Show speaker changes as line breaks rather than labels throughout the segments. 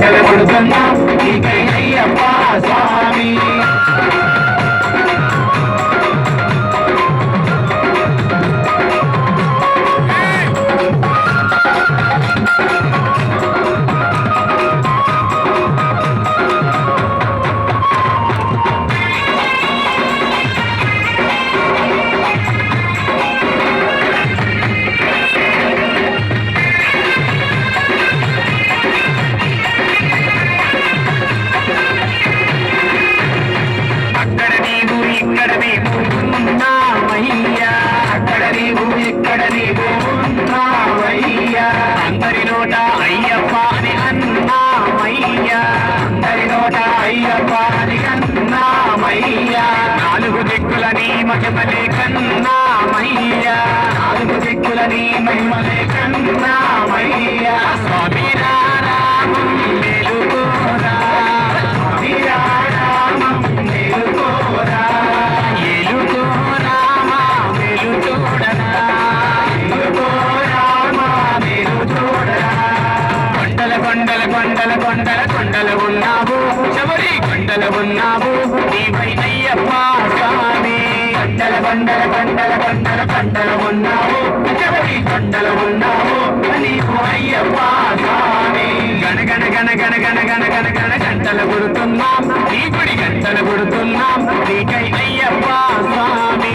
తన కుటుంబం మహిమలే కన్నా మయ్యా నాలుగు దిక్కుల నీ మహిమలే కన్నా మయ్యా స్వామి కొండల కొండల కొండల కొండల కొండల ఉన్నావు. శబరి కొండల ఉన్నావు. నీ పై పండల పండల పండల పండల ఉన్నావు జగతి పండల ఉన్నావు నీకు అయ్యప్ప స్వామి గణగణ గణ గణ గణ గణ గణ గణ గంటలు కొడుతున్నాం నీ గుడి గంటలు కొడుతున్నాం నీకై అయ్యప్ప స్వామి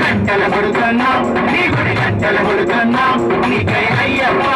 గంటలు కొడుతున్నాం నీ గుడి గంటలు కొడుతున్నాం నీకై అయ్యప్ప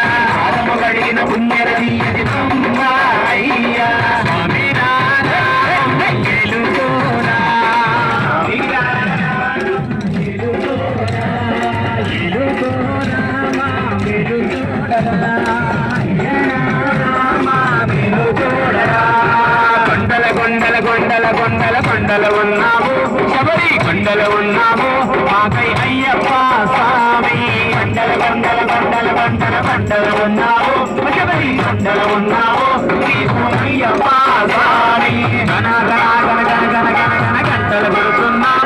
కొండల కొండల కొండల కొండల ఉన్నాము. శబరి కొండల ఉన్నాము. మాకై అయ్యప్ప స్వామి. కొండల కొండల కొండల కొండల కొండల ఉన్నాము. శబరి కొండల ఉన్నాము. నీకు అయ్యప్ప స్వామి. గణ గణ గణ గణ గణ గణ గణ గంటలు కొడుతున్నాం.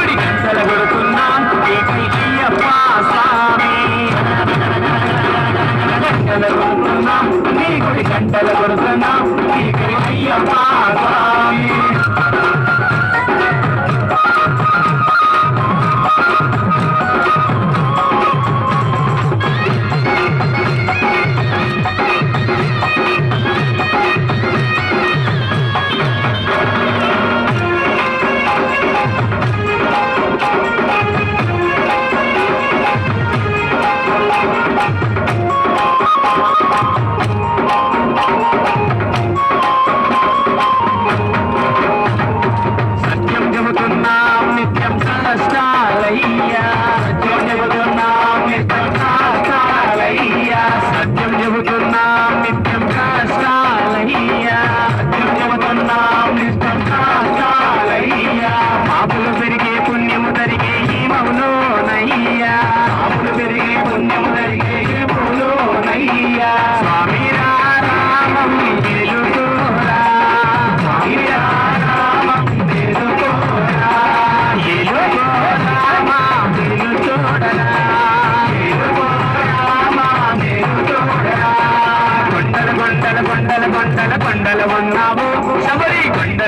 గుడి గంటలు కొడుతున్నాం. నీకై అయ్యప్ప స్వామి. గంటలు కొడుతున్నాం. నీ గుడి గంటలు కొడుతున్నాం. నీకై అయ్యప్ప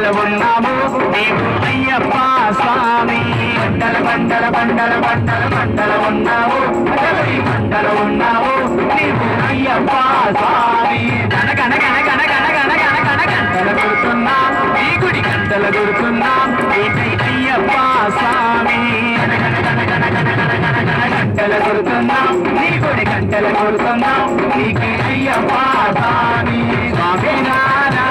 బండల ఉన్నాము అయ్యప్ప స్వామి బండల బండల బండల బండల బండలు ఉన్నాము ఎవరి బండలు ఉన్నాము అయ్యప్ప స్వామి గనగన గనగన గనగన గుడి స్వామి గనగన గుడి అయ్యప్ప స్వామి స్వామి నారా